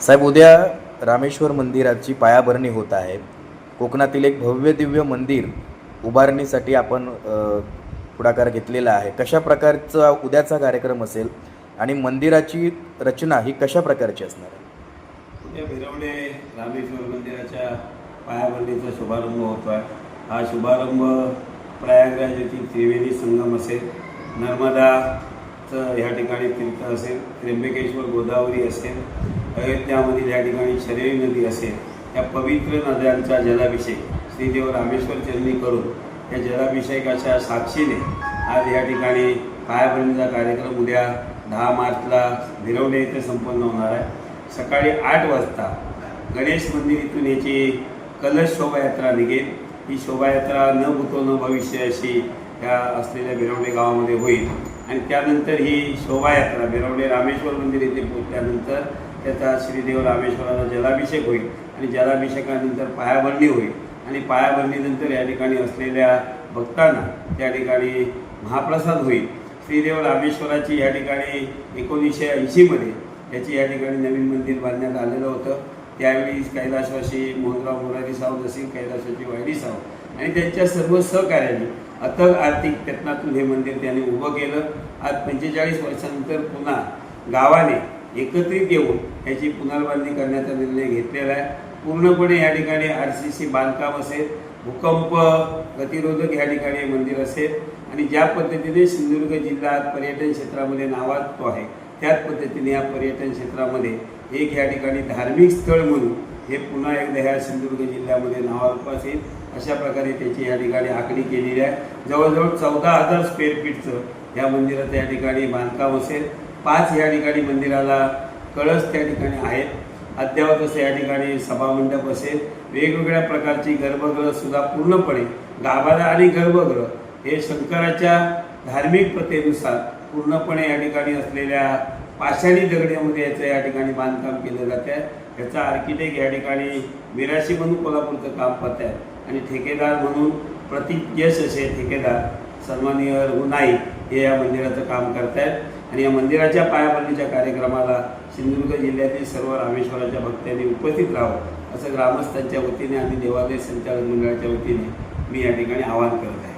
साहेब उद्या रामेश्वर मंदिराची पायाभरणी होत आहे. कोकणातील एक भव्य दिव्य मंदिर उभारणीसाठी आपण पुढाकार घेतलेला आहे. कशा प्रकारचा उद्याचा कार्यक्रम असेल आणि मंदिराची रचना ही कशा प्रकारची असणार आहे? उद्या भिरवणे रामेश्वर मंदिराच्या पायाभरणीचा शुभारंभ होतो आहे हा शुभारंभ प्रयागराज येथील त्रिवेणी संगम असेल. तर ह्या ठिकाणी तीर्थ असेल त्र्यंबकेश्वर गोदावरी असेल अयोध्यामधील या ठिकाणी शरयी नदी असेल या पवित्र नद्यांचा जलाभिषेक श्रीदेव रामेश्वर चरणी करून या जलाभिषेकाच्या साक्षीने आज या ठिकाणी पायाभरणीचा कार्यक्रम उद्या दहा मार्चला भिरवणे इथे संपन्न होणार आहे. सकाळी आठ वाजता गणेश मंदिर इथून याची कलश शोभायात्रा निघेल. ही शोभायात्रा न भूतो न भविष्य अशी या असलेल्या भिरवणे गावामध्ये होईल. आणि त्यानंतर ही शोभायात्रा बिरवणे रामेश्वर मंदिर येथे पोहोचल्यानंतर त्याचा श्रीदेव रामेश्वराचा जलाभिषेक होईल आणि जलाभिषेकानंतर पायाभरणी होईल. आणि पायाभरणीनंतर या ठिकाणी असलेल्या भक्तांना त्या ठिकाणी महाप्रसाद होईल. श्रीदेव रामेश्वराची या ठिकाणी एकोणीसशे ऐंशीमध्ये याची या ठिकाणी नवीन मंदिर बांधण्यात आलेलं होतं. त्यावेळी कैलासवासी मोहनराव मोरारी सावंत असतील कैलासवासी वायरी सावंत आणि त्यांच्या सर्व सहकार्यांनी अथक आर्थिक प्रयत्नातून हे मंदिर त्यांनी उभं केलं. आज पंचेचाळीस वर्षानंतर पुन्हा गावाने एकत्रित येऊन याची पुनर्बांधणी करण्याचा निर्णय घेतलेला आहे. पूर्णपणे या ठिकाणी आर सी सी बांधकाम असेल भूकंप गतिरोधक या ठिकाणी हे मंदिर असेल आणि ज्या पद्धतीने सिंधुदुर्ग जिल्हा पर्यटन क्षेत्रामध्ये नावाजतो आहे त्याच पद्धतीने या पर्यटन क्षेत्रामध्ये एक या ठिकाणी धार्मिक स्थळ म्हणून हे पुन्हा एकदा ह्या सिंधुदुर्ग जिल्ह्यामध्ये नावारूपास येईल अशा प्रकारे त्याची या ठिकाणी आखणी केलेली आहे. जवळजवळ चौदा हजार स्क्वेअर फीटचं ह्या मंदिराचं या ठिकाणी बांधकाम असेल. पाच या ठिकाणी मंदिराला कळस त्या ठिकाणी आहेत. अद्ययावत असं या ठिकाणी सभामंडप असेल. वेगवेगळ्या प्रकारची गर्भग्रहसुद्धा पूर्णपणे गाभारा आणि गर्भगृह हे शंकराच्या धार्मिक प्रथेनुसार पूर्णपणे या ठिकाणी असलेल्या पाषाणी दगड्यामध्ये याचं या ठिकाणी बांधकाम केलं जातं आहे. याचा आर्किटेक्ट या ठिकाणी मिराशी म्हणून कोल्हापूरचं काम करत आहे. आणि ठेकेदार म्हणून प्रतीक यश असे ठेकेदार सन्माननीय रघुनाई हे या मंदिराचं काम करत आहेत. आणि या मंदिराच्या पायाभरणीच्या कार्यक्रमाला सिंधुदुर्ग जिल्ह्यातील सर्व रामेश्वराच्या भक्तांनी उपस्थित राहावं असं ग्रामस्थांच्या वतीने आणि देवालय संचालक मंडळाच्या वतीने मी या ठिकाणी आवाहन करत आहे.